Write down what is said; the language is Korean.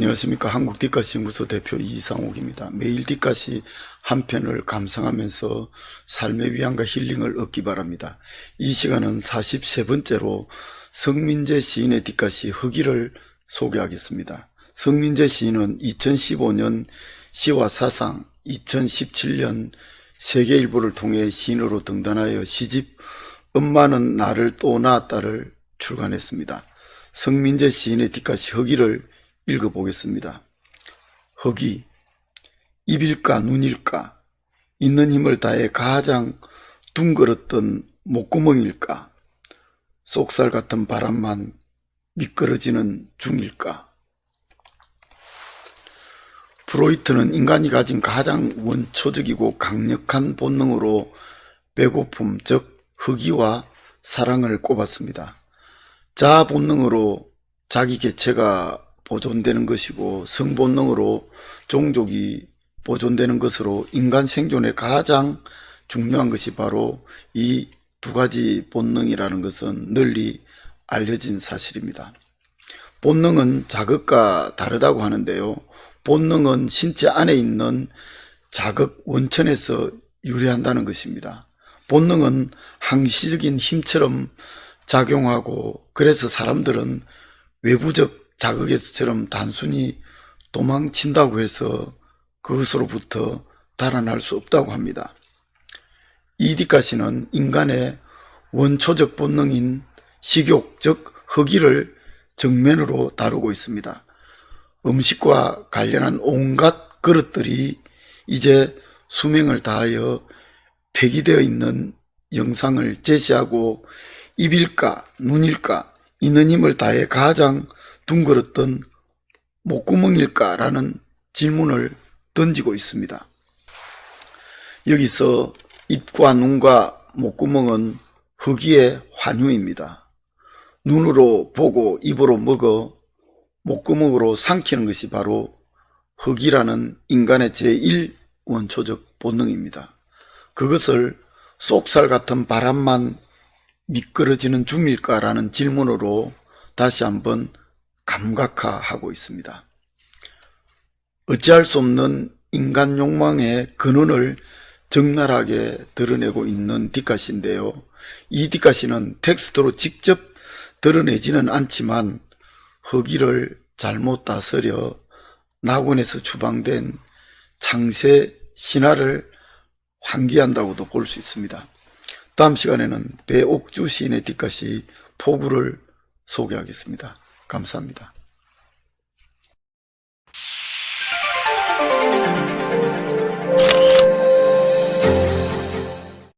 안녕하십니까. 한국 뒷가시 연구소 대표 이상옥입니다. 매일 뒷가시 한 편을 감상하면서 삶의 위안과 힐링을 얻기 바랍니다. 이 시간은 43번째로 성민재 시인의 뒷가시 허기를 소개하겠습니다. 성민재 시인은 2015년 시와 사상, 2017년 세계일보를 통해 시인으로 등단하여 시집 엄마는 나를 또 낳았다를 출간했습니다. 성민재 시인의 뒷가시 허기를 읽어보겠습니다. 허기, 입일까 눈일까, 있는 힘을 다해 가장 둥그렇던 목구멍일까, 쏙살 같은 바람만 미끄러지는 중일까. 프로이트는 인간이 가진 가장 원초적이고 강력한 본능으로 배고픔, 즉 허기와 사랑을 꼽았습니다. 자아 본능으로 자기 개체가 보존되는 것이고 성본능으로 종족이 보존되는 것으로 인간 생존에 가장 중요한 것이 바로 이 두 가지 본능이라는 것은 널리 알려진 사실입니다. 본능은 자극과 다르다고 하는데요. 본능은 신체 안에 있는 자극 원천에서 유래한다는 것입니다. 본능은 항시적인 힘처럼 작용하고 그래서 사람들은 외부적 자극에서처럼 단순히 도망친다고 해서 그것으로부터 달아날 수 없다고 합니다. 이디카시는 인간의 원초적 본능인 식욕, 즉 허기를 정면으로 다루고 있습니다. 음식과 관련한 온갖 그릇들이 이제 수명을 다하여 폐기되어 있는 영상을 제시하고 입일까 눈일까 있는 힘을 다해 가장 둥그렇던 목구멍일까라는 질문을 던지고 있습니다. 여기서 입과 눈과 목구멍은 허기의 환유입니다. 눈으로 보고 입으로 먹어 목구멍으로 삼키는 것이 바로 흑이라는 인간의 제1 원초적 본능입니다. 그것을 쏙살 같은 바람만 미끄러지는 중일까라는 질문으로 다시 한번 감각화하고 있습니다. 어찌할 수 없는 인간 욕망의 근원을 적나라하게 드러내고 있는 뒷가시인데요. 이 뒷가시는 텍스트로 직접 드러내지는 않지만 허기를 잘못 다스려 낙원에서 추방된 창세 신화를 환기한다고도 볼 수 있습니다. 다음 시간에는 배옥주 시인의 뒷가시 포구를 소개하겠습니다. 감사합니다.